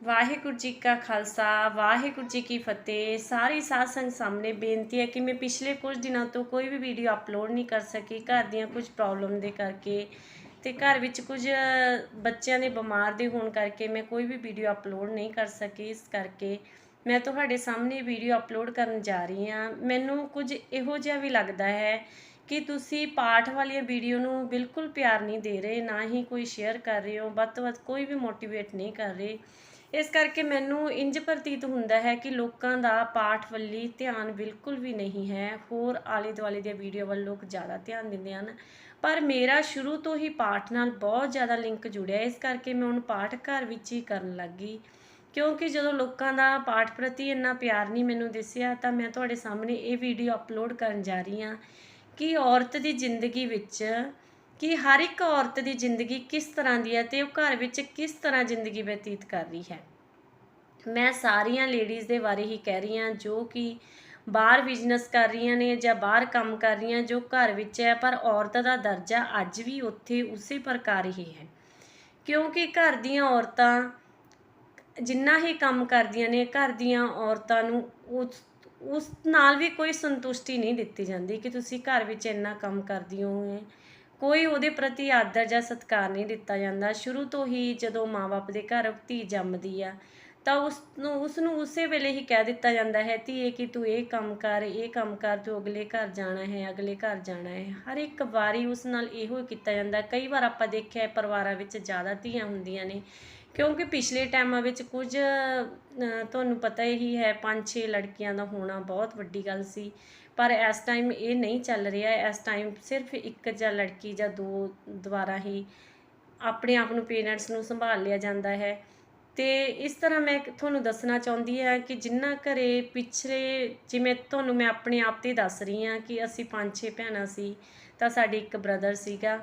ਵਾਹਿਗੁਰੂ ਜੀ ਕਾ ਖਾਲਸਾ, ਵਾਹਿਗੁਰੂ ਜੀ ਕੀ ਫਤਿਹ। ਸਾਰੀ ਸਾਧ ਸੰਗਤ ਸਾਹਮਣੇ ਬੇਨਤੀ ਹੈ ਕਿ ਮੈਂ ਪਿਛਲੇ ਕੁਝ ਦਿਨਾਂ ਤੋਂ ਕੋਈ ਵੀ ਵੀਡੀਓ ਅਪਲੋਡ ਨਹੀਂ ਕਰ ਸਕੀ, ਘਰ ਦੀਆਂ ਕੁਝ ਪ੍ਰੋਬਲਮ ਦੇ ਕਰਕੇ ਤੇ ਘਰ ਵਿੱਚ ਕੁਝ ਬੱਚਿਆਂ ਦੇ ਬਿਮਾਰ ਦੇ ਹੋਣ ਕਰਕੇ ਮੈਂ ਕੋਈ ਵੀ ਵੀਡੀਓ ਅਪਲੋਡ ਨਹੀਂ ਕਰ ਸਕੀ। ਇਸ ਕਰਕੇ ਮੈਂ ਤੁਹਾਡੇ ਸਾਹਮਣੇ ਵੀਡੀਓ ਅਪਲੋਡ ਕਰਨ ਜਾ ਰਹੀ ਹਾਂ। ਮੈਨੂੰ ਕੁਝ ਇਹੋ ਜਿਹਾ ਵੀ ਲੱਗਦਾ ਹੈ ਕਿ ਤੁਸੀਂ ਪਾਠ ਵਾਲੀਆਂ ਵੀਡੀਓ ਨੂੰ ਬਿਲਕੁਲ ਪਿਆਰ ਨਹੀਂ ਦੇ ਰਹੇ, ਨਾ ਹੀ ਕੋਈ ਸ਼ੇਅਰ ਕਰ ਰਹੇ ਹੋ, ਵੱਧ ਤੋਂ ਵੱਧ ਕੋਈ ਵੀ ਮੋਟੀਵੇਟ ਨਹੀਂ ਕਰ ਰਹੇ। ਇਸ ਕਰਕੇ ਮੈਨੂੰ ਇੰਜ ਪ੍ਰਤੀਤ ਹੁੰਦਾ ਹੈ ਕਿ ਲੋਕਾਂ ਦਾ ਪਾਠ ਵੱਲੀ ਧਿਆਨ ਬਿਲਕੁਲ ਵੀ ਨਹੀਂ ਹੈ। ਹੋਰ ਆਲੇ ਦੁਆਲੇ ਦੀਆਂ ਵੀਡੀਓ ਵੱਲ ਲੋਕ ਜ਼ਿਆਦਾ ਧਿਆਨ ਦਿੰਦੇ ਹਨ। ਪਰ ਮੇਰਾ ਸ਼ੁਰੂ ਤੋਂ ਹੀ ਪਾਠ ਨਾਲ ਬਹੁਤ ਜ਼ਿਆਦਾ ਲਿੰਕ ਜੁੜਿਆ। ਇਸ ਕਰਕੇ ਮੈਂ ਹੁਣ ਪਾਠ ਘਰ ਵਿੱਚ ਹੀ ਕਰਨ ਲੱਗੀ। ਕਿਉਂਕਿ ਜਦੋਂ ਲੋਕਾਂ ਦਾ ਪਾਠ ਪ੍ਰਤੀ ਇੰਨਾ ਪਿਆਰ ਨਹੀਂ ਮੈਨੂੰ ਦਿਸਿਆ, ਤਾਂ ਮੈਂ ਤੁਹਾਡੇ ਸਾਹਮਣੇ ਇਹ ਵੀਡੀਓ ਅਪਲੋਡ ਕਰਨ ਜਾ ਰਹੀ ਹਾਂ ਕਿ ਔਰਤ ਦੀ ਜ਼ਿੰਦਗੀ ਵਿੱਚ ਕਿ ਹਰ ਇੱਕ ਔਰਤ ਦੀ ਜ਼ਿੰਦਗੀ ਕਿਸ ਤਰ੍ਹਾਂ ਦੀ ਹੈ ਤੇ ਉਹ ਘਰ ਵਿੱਚ ਕਿਸ ਤਰ੍ਹਾਂ ਜ਼ਿੰਦਗੀ ਬਤੀਤ ਕਰ ਰਹੀ ਹੈ। ਮੈਂ ਸਾਰੀਆਂ ਲੇਡੀਜ਼ ਦੇ ਬਾਰੇ ਹੀ ਕਹਿ ਰਹੀ ਹਾਂ ਜੋ ਕਿ ਬਾਹਰ ਬਿਜ਼ਨਸ ਕਰ ਰਹੀਆਂ ਨੇ ਜਾਂ ਬਾਹਰ ਕੰਮ ਕਰ ਰਹੀਆਂ ਜੋ ਘਰ ਵਿੱਚ ਹੈ, ਪਰ ਔਰਤ ਦਾ ਦਰਜਾ ਅੱਜ ਵੀ ਉੱਥੇ ਉਸੇ ਪ੍ਰਕਾਰ ਹੀ ਹੈ। ਕਿਉਂਕਿ ਘਰ ਦੀਆਂ ਔਰਤਾਂ ਜਿੰਨਾ ਹੀ ਕੰਮ ਕਰਦੀਆਂ ਨੇ, ਘਰ ਦੀਆਂ ਔਰਤਾਂ ਨੂੰ ਉਸ ਉਸ ਨਾਲ ਵੀ ਕੋਈ ਸੰਤੁਸ਼ਟੀ ਨਹੀਂ ਦਿੱਤੀ ਜਾਂਦੀ ਕਿ ਤੁਸੀਂ ਘਰ ਵਿੱਚ ਇੰਨਾ ਕੰਮ ਕਰਦੀ ਹੋ ਕੋਈ ਉਹਦੇ ਪ੍ਰਤੀ ਆਦਰ ਜਾਂ ਸਤਿਕਾਰ ਨਹੀਂ ਦਿੱਤਾ ਜਾਂਦਾ। ਸ਼ੁਰੂ ਤੋਂ ਹੀ ਜਦੋਂ ਮਾਪੇ ਦੇ ਘਰ ਧੀ ਜੰਮਦੀ ਆ, ਤਾਂ ਉਸ ਨੂੰ ਉਸ ਨੂੰ ਉਸੇ ਵੇਲੇ ਹੀ ਕਹਿ ਦਿੱਤਾ ਜਾਂਦਾ ਹੈ, ਧੀਏ, ਕਿ ਤੂੰ ਇਹ ਕੰਮ ਕਰ, ਇਹ ਕੰਮ ਕਰ ਤੂੰ ਅਗਲੇ ਘਰ ਜਾਣਾ ਹੈ, ਅਗਲੇ ਘਰ ਜਾਣਾ ਹੈ। ਹਰ ਇੱਕ ਵਾਰੀ ਉਸ ਨਾਲ ਇਹੋ ਕੀਤਾ ਜਾਂਦਾ। ਕਈ ਵਾਰ ਆਪਾਂ ਦੇਖਿਆ ਪਰਿਵਾਰਾਂ ਵਿੱਚ ਜ਼ਿਆਦਾ ਧੀਆਂ ਹੁੰਦੀਆਂ ਨੇ ਕਿਉਂਕਿ ਪਿਛਲੇ ਟਾਈਮਾਂ ਵਿੱਚ ਕੁਝ ਤੁਹਾਨੂੰ ਪਤਾ ਹੀ ਹੈ, ਪੰਜ ਛੇ ਲੜਕੀਆਂ ਦਾ ਹੋਣਾ ਬਹੁਤ ਵੱਡੀ ਗੱਲ ਸੀ। ਪਰ ਇਸ ਟਾਈਮ ਇਹ ਨਹੀਂ ਚੱਲ ਰਿਹਾ। ਇਸ ਟਾਈਮ ਸਿਰਫ ਇੱਕ ਜਾਂ ਲੜਕੀ ਜਾਂ ਦੋ ਦੁਆਰਾ ਹੀ ਆਪਣੇ ਆਪ ਨੂੰ ਪੇਰੈਂਟਸ ਨੂੰ ਸੰਭਾਲ ਲਿਆ ਜਾਂਦਾ ਹੈ। ਤੇ ਇਸ ਤਰ੍ਹਾਂ ਮੈਂ ਤੁਹਾਨੂੰ ਦੱਸਣਾ ਚਾਹੁੰਦੀ ਹਾਂ ਕਿ ਜਿੰਨਾ ਘਰੇ ਪਿਛਲੇ, ਜਿਵੇਂ ਤੁਹਾਨੂੰ ਮੈਂ ਆਪਣੇ ਆਪ ਤੇ ਦੱਸ ਰਹੀ ਹਾਂ ਕਿ ਅਸੀਂ ਪੰਜ ਛੇ ਭੈਣਾਂ ਸੀ, ਤਾਂ ਸਾਡੀ ਇੱਕ ਬ੍ਰਦਰ ਸੀਗਾ।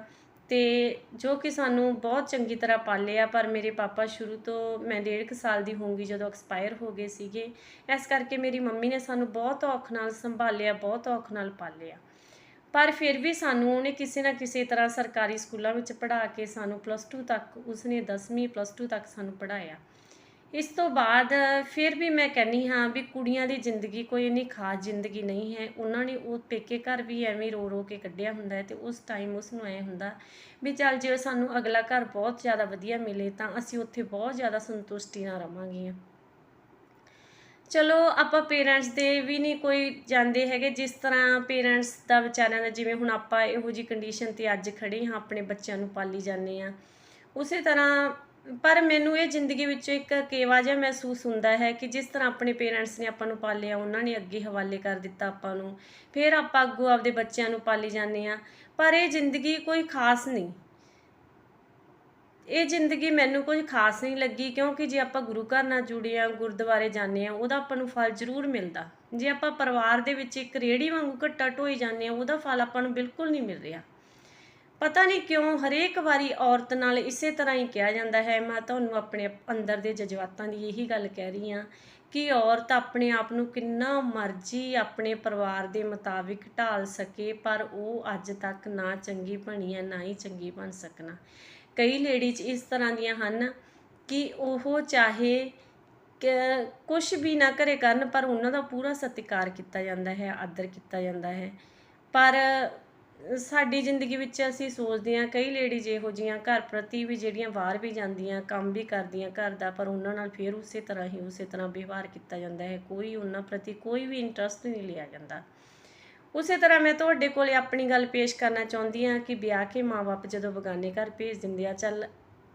ਤੇ ਜੋ ਕਿ ਸਾਨੂੰ ਬਹੁਤ ਚੰਗੀ ਤਰ੍ਹਾਂ ਪਾਲਿਆ, ਪਰ ਮੇਰੇ ਪਾਪਾ ਸ਼ੁਰੂ ਤੋਂ, ਮੈਂ ਡੇਢ ਕੁ ਸਾਲ ਦੀ ਹੋਊਂਗੀ ਜਦੋਂ ਐਕਸਪਾਇਰ ਹੋ ਗਏ ਸੀਗੇ। ਇਸ ਕਰਕੇ ਮੇਰੀ ਮੰਮੀ ਨੇ ਸਾਨੂੰ ਬਹੁਤ ਔਖ ਨਾਲ ਸੰਭਾਲਿਆ, ਬਹੁਤ ਔਖ ਨਾਲ ਪਾਲਿਆ। ਪਰ ਫਿਰ ਵੀ ਸਾਨੂੰ ਉਹਨੇ ਕਿਸੇ ਨਾ ਕਿਸੇ ਤਰ੍ਹਾਂ ਸਰਕਾਰੀ ਸਕੂਲਾਂ ਵਿੱਚ ਪੜ੍ਹਾ ਕੇ ਸਾਨੂੰ ਪਲੱਸ 2 ਤੱਕ, ਉਸਨੇ 10ਵੀਂ ਪਲੱਸ 2 ਤੱਕ ਸਾਨੂੰ ਪੜ੍ਹਾਇਆ। ਇਸ ਤੋਂ ਬਾਅਦ ਫਿਰ ਵੀ ਮੈਂ ਕਹਿੰਨੀ ਹਾਂ ਵੀ ਕੁੜੀਆਂ ਦੀ ਜ਼ਿੰਦਗੀ ਕੋਈ ਇੰਨੀ ਖਾਸ ਜ਼ਿੰਦਗੀ ਨਹੀਂ ਹੈ। ਉਹਨਾਂ ਨੇ ਉਹ ਪੇਕੇ ਘਰ ਵੀ ਐਵੇਂ ਰੋ ਰੋ ਕੇ ਕੱਢਿਆ ਹੁੰਦਾ ਹੈ ਤੇ ਉਸ ਟਾਈਮ ਉਸ ਨੂੰ ਐ ਹੁੰਦਾ ਵੀ ਚੱਲ ਜੇ ਸਾਨੂੰ ਅਗਲਾ ਘਰ ਬਹੁਤ ਜ਼ਿਆਦਾ ਵਧੀਆ ਮਿਲੇ ਤਾਂ ਅਸੀਂ ਉੱਥੇ ਬਹੁਤ ਜ਼ਿਆਦਾ ਸੰਤੁਸ਼ਟੀ ਨਾਲ ਰਵਾਂਗੀਆਂ। ਚਲੋ ਆਪਾਂ ਪੇਰੈਂਟਸ ਦੇ ਵੀ ਨਹੀਂ ਕੋਈ ਜਾਂਦੇ ਹੈਗੇ ਜਿਸ ਤਰ੍ਹਾਂ ਪੇਰੈਂਟਸ ਦਾ ਵਿਚਾਰਿਆਂ ਦਾ ਜਿਵੇਂ ਹੁਣ ਆਪਾਂ ਇਹੋ ਜੀ ਕੰਡੀਸ਼ਨ ਤੇ ਅੱਜ ਖੜੇ ਹਾਂ, ਆਪਣੇ ਬੱਚਿਆਂ ਨੂੰ ਪਾਲੀ ਜਾਂਦੇ ਆ ਉਸੇ ਤਰ੍ਹਾਂ ਪਰ ਮੈਨੂੰ ਇਹ ਜ਼ਿੰਦਗੀ ਵਿੱਚੋਂ ਇੱਕ ਕੇਵਾ ਜਿਹਾ ਮਹਿਸੂਸ ਹੁੰਦਾ ਹੈ ਕਿ ਜਿਸ ਤਰ੍ਹਾਂ ਆਪਣੇ ਪੇਰੈਂਟਸ ਨੇ ਆਪਾਂ ਨੂੰ ਪਾਲਿਆ, ਉਹਨਾਂ ਨੇ ਅੱਗੇ ਹਵਾਲੇ ਕਰ ਦਿੱਤਾ ਆਪਾਂ ਨੂੰ। ਫਿਰ ਆਪਾਂ ਅੱਗੋਂ ਆਪਦੇ ਬੱਚਿਆਂ ਨੂੰ ਪਾਲੀ ਜਾਂਦੇ ਆ ਪਰ ਇਹ ਜ਼ਿੰਦਗੀ ਕੋਈ ਖਾਸ ਨਹੀਂ। ਇਹ ਜ਼ਿੰਦਗੀ ਮੈਨੂੰ ਕੁਝ ਖਾਸ ਨਹੀਂ ਲੱਗੀ ਕਿਉਂਕਿ ਜੇ ਆਪਾਂ ਗੁਰੂ ਘਰ ਨਾਲ ਜੁੜੇ ਆ ਗੁਰਦੁਆਰੇ ਜਾਂਦੇ ਆ ਉਹਦਾ ਆਪਾਂ ਨੂੰ ਫਲ ਜ਼ਰੂਰ ਮਿਲਦਾ। ਜੇ ਆਪਾਂ ਪਰਿਵਾਰ ਦੇ ਵਿੱਚ ਇੱਕ ਰੇੜੀ ਵਾਂਗੂ ਘੱਟਾ ਢੋਈ ਜਾਂਦੇ ਆ ਉਹਦਾ ਫਲ ਆਪਾਂ ਨੂੰ ਬਿਲਕੁਲ ਨਹੀਂ ਮਿਲ ਰਿਹਾ। ਪਤਾ ਨਹੀਂ ਕਿਉਂ ਹਰੇਕ ਵਾਰੀ ਔਰਤ ਨਾਲ ਇਸੇ ਤਰ੍ਹਾਂ ਹੀ ਕਿਹਾ ਜਾਂਦਾ ਹੈ। ਮੈਂ ਤੁਹਾਨੂੰ ਆਪਣੇ ਅੰਦਰ ਦੇ ਜਜ਼ਬਾਤਾਂ ਦੀ ਇਹੀ ਗੱਲ ਕਹਿ ਰਹੀ ਹਾਂ ਕਿ ਔਰਤ ਆਪਣੇ ਆਪ ਨੂੰ ਕਿੰਨਾ ਮਰਜ਼ੀ ਆਪਣੇ ਪਰਿਵਾਰ ਦੇ ਮੁਤਾਬਿਕ ਢਾਲ ਸਕੇ, ਪਰ ਉਹ ਅੱਜ ਤੱਕ ਨਾ ਚੰਗੀ ਬਣੀ ਹੈ, ਨਾ ਹੀ ਚੰਗੀ ਬਣ ਸਕਣਾ। ਕਈ ਲੇਡੀਜ਼ ਇਸ ਤਰ੍ਹਾਂ ਦੀਆਂ ਹਨ ਕਿ ਉਹ ਚਾਹੇ ਕੁਝ ਵੀ ਨਾ ਕਰੇ ਕਰਨ, ਪਰ ਉਹਨਾਂ ਦਾ ਪੂਰਾ ਸਤਿਕਾਰ ਕੀਤਾ ਜਾਂਦਾ ਹੈ, ਆਦਰ ਕੀਤਾ ਜਾਂਦਾ ਹੈ। ਪਰ ਸਾਡੀ ਜ਼ਿੰਦਗੀ ਵਿੱਚ ਅਸੀਂ ਸੋਚਦੇ ਹਾਂ ਕਈ ਲੇਡੀਜ਼ ਇਹੋ ਜੀਆਂ ਘਰ ਪ੍ਰਤੀ ਵੀ ਜਿਹੜੀਆਂ ਬਾਹਰ ਵੀ ਜਾਂਦੀਆਂ, ਕੰਮ ਵੀ ਕਰਦੀਆਂ ਘਰ ਦਾ, ਪਰ ਉਹਨਾਂ ਨਾਲ ਫਿਰ ਉਸੇ ਤਰ੍ਹਾਂ ਹੀ ਉਸੇ ਤਰ੍ਹਾਂ ਵਿਵਹਾਰ ਕੀਤਾ ਜਾਂਦਾ ਹੈ, ਕੋਈ ਉਹਨਾਂ ਪ੍ਰਤੀ ਕੋਈ ਵੀ ਇੰਟਰਸਟ ਨਹੀਂ ਲਿਆ ਜਾਂਦਾ। ਉਸੇ ਤਰ੍ਹਾਂ ਮੈਂ ਤੁਹਾਡੇ ਕੋਲੇ ਆਪਣੀ ਗੱਲ ਪੇਸ਼ ਕਰਨਾ ਚਾਹੁੰਦੀ ਹਾਂ ਕਿ ਵਿਆਹ ਕੇ ਮਾਪੇ ਜਦੋਂ ਬਗਾਨੇ ਘਰ ਭੇਜ ਦਿੰਦੇ ਆ, ਚੱਲ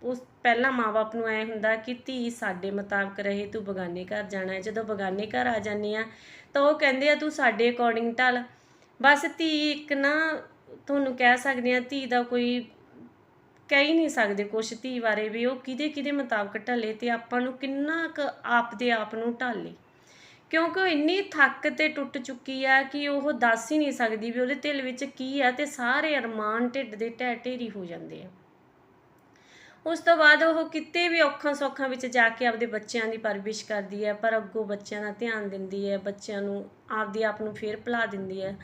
ਉਸ ਪਹਿਲਾਂ ਮਾਪੇ ਨੂੰ ਐ ਹੁੰਦਾ ਕਿ ਧੀ ਸਾਡੇ ਮੁਤਾਬਕ ਰਹੇ, ਤੂੰ ਬਗਾਨੇ ਘਰ ਜਾਣਾ ਹੈ, ਜਦੋਂ ਬਗਾਨੇ ਘਰ ਆ ਜਾਂਦੀ ਆ ਤਾਂ ਉਹ ਕਹਿੰਦੇ ਆ ਤੂੰ ਸਾਡੇ ਅਕੋਰਡਿੰਗ ਢਲ। ਬਸ ਧੀ ਇੱਕ ਨਾ ਤੁਹਾਨੂੰ ਕਹਿ ਸਕਦੇ ਆ ਧੀ ਦਾ ਕੋਈ ਕਹਿ ਹੀ ਨਹੀਂ ਸਕਦੇ ਕੁਛ ਧੀ ਬਾਰੇ ਵੀ, ਉਹ ਕਿਹਦੇ ਕਿਹਦੇ ਮੁਤਾਬਕ ਢਲੇ ਤੇ ਆਪਾਂ ਨੂੰ ਕਿੰਨਾ ਕੁ ਆਪਦੇ ਆਪ ਨੂੰ ਢਾਲੇ। ਕਿਉਂਕਿ ਉਹ ਇੰਨੀ ਥੱਕ ਤੇ ਟੁੱਟ ਚੁੱਕੀ ਆ ਕਿ ਉਹ ਦੱਸ ਹੀ ਨਹੀਂ ਸਕਦੀ ਵੀ ਉਹਦੇ ਦਿਲ ਵਿੱਚ ਕੀ ਆ ਤੇ ਸਾਰੇ ਅਰਮਾਨ ਢਿੱਡ ਦੇ ਢਹਿ ਢੇਰੀ ਹੋ ਜਾਂਦੇ ਆ। ਉਸ ਤੋਂ ਬਾਅਦ ਉਹ ਕਿਤੇ ਵੀ ਔਖਾਂ ਸੌਖਾਂ ਵਿੱਚ ਜਾ ਕੇ ਆਪਦੇ ਬੱਚਿਆਂ ਦੀ ਪਰਵਿਸ਼ ਕਰਦੀ ਹੈ ਪਰ ਅੱਗੋਂ ਬੱਚਿਆਂ ਦਾ ਧਿਆਨ ਦਿੰਦੀ ਹੈ ਬੱਚਿਆਂ ਨੂੰ ਆਪਦੀ ਆਪ ਨੂੰ ਫੇਰ ਭੁਲਾ ਦਿੰਦੀ ਹੈ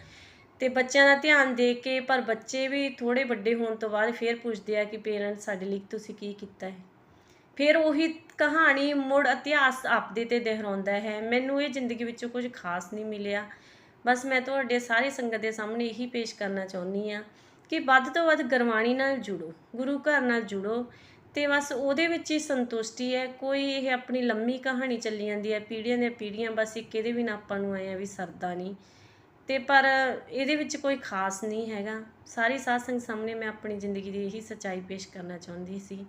ਤੇ ਬੱਚਿਆਂ ਦਾ ਧਿਆਨ ਦੇ ਕੇ, ਪਰ ਬੱਚੇ ਵੀ ਥੋੜੇ ਵੱਡੇ ਹੋਣ ਤੋਂ ਬਾਅਦ ਫੇਰ ਪੁੱਛਦੇ ਆ ਕਿ ਪੇਰੈਂਟਸ ਸਾਡੇ ਲਈ ਤੁਸੀਂ ਕੀ ਕੀਤਾ ਹੈ। ਫਿਰ ਉਹੀ ਕਹਾਣੀ ਮੁੜ ਇਤਿਹਾਸ ਆਪਦੇ ਤੇ ਦੁਹਰਾਉਂਦਾ ਹੈ। ਮੈਨੂੰ ਇਹ ਜ਼ਿੰਦਗੀ ਵਿੱਚੋਂ ਕੁਝ ਖਾਸ ਨਹੀਂ ਮਿਲਿਆ। ਬਸ ਮੈਂ ਤੁਹਾਡੇ ਸਾਰੇ ਸੰਗਤ ਦੇ ਸਾਹਮਣੇ ਇਹੀ ਪੇਸ਼ ਕਰਨਾ ਚਾਹੁੰਦੀ ਆ ਕਿ ਵੱਧ ਤੋਂ ਵੱਧ ਗੁਰਬਾਣੀ ਨਾਲ ਜੁੜੋ, ਗੁਰੂ ਘਰ ਨਾਲ ਜੁੜੋ ਤੇ ਬਸ ਉਹਦੇ ਵਿੱਚ ਹੀ ਸੰਤੁਸ਼ਟੀ ਹੈ। ਕੋਈ ਇਹ ਆਪਣੀ ਲੰਮੀ ਕਹਾਣੀ ਚੱਲੀ ਜਾਂਦੀ ਹੈ, ਪੀੜ੍ਹੀਆਂ ਦੀਆਂ ਪੀੜ੍ਹੀਆਂ ਬਸ ਇੱਕ ਇਹਦੇ ਬਿਨਾਂ ਆਪਾਂ ਨੂੰ ਆਇਆ ਵੀ ਸਰਦਾ ਨਹੀਂ। ਤੇ ਪਰ ਇਹਦੇ ਵਿੱਚ ਕੋਈ ਖਾਸ ਨਹੀਂ ਹੈਗਾ। ਸਾਰੀ ਸਾਧ ਸੰਗਤ ਸਾਹਮਣੇ ਮੈਂ ਆਪਣੀ ਜ਼ਿੰਦਗੀ ਦੀ ਇਹੀ ਸੱਚਾਈ ਪੇਸ਼ ਕਰਨਾ ਚਾਹੁੰਦੀ ਸੀ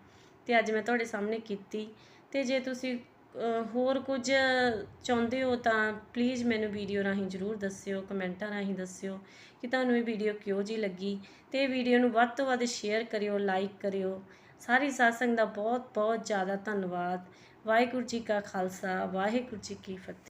ਤੇ ਅੱਜ ਮੈਂ ਤੁਹਾਡੇ ਸਾਹਮਣੇ ਕੀਤੀ। ਤੇ ਜੇ ਤੁਸੀਂ ਹੋਰ ਕੁਝ ਚਾਹੁੰਦੇ ਹੋ ਤਾਂ ਪਲੀਜ਼ ਮੈਨੂੰ ਵੀਡੀਓ ਰਾਹੀਂ ਜ਼ਰੂਰ ਦੱਸਿਓ, ਕਮੈਂਟਾਂ ਰਾਹੀਂ ਦੱਸਿਓ ਕਿ ਤੁਹਾਨੂੰ ਇਹ ਵੀਡੀਓ ਕਿਉਂ ਜੀ ਲੱਗੀ। ਤੇ ਇਹ ਵੀਡੀਓ ਨੂੰ ਵੱਧ ਤੋਂ ਵੱਧ ਸ਼ੇਅਰ ਕਰਿਓ ਲਾਈਕ ਕਰਿਓ। ਸਾਰੀ ਸਾਧ ਦਾ ਬਹੁਤ ਬਹੁਤ ਜ਼ਿਆਦਾ ਧੰਨਵਾਦ। ਵਾਹਿਗੁਰੂ ਜੀ ਕਾ ਖਾਲਸਾ, ਵਾਹਿਗੁਰੂ ਜੀ ਕੀ ਫਤਿਹ।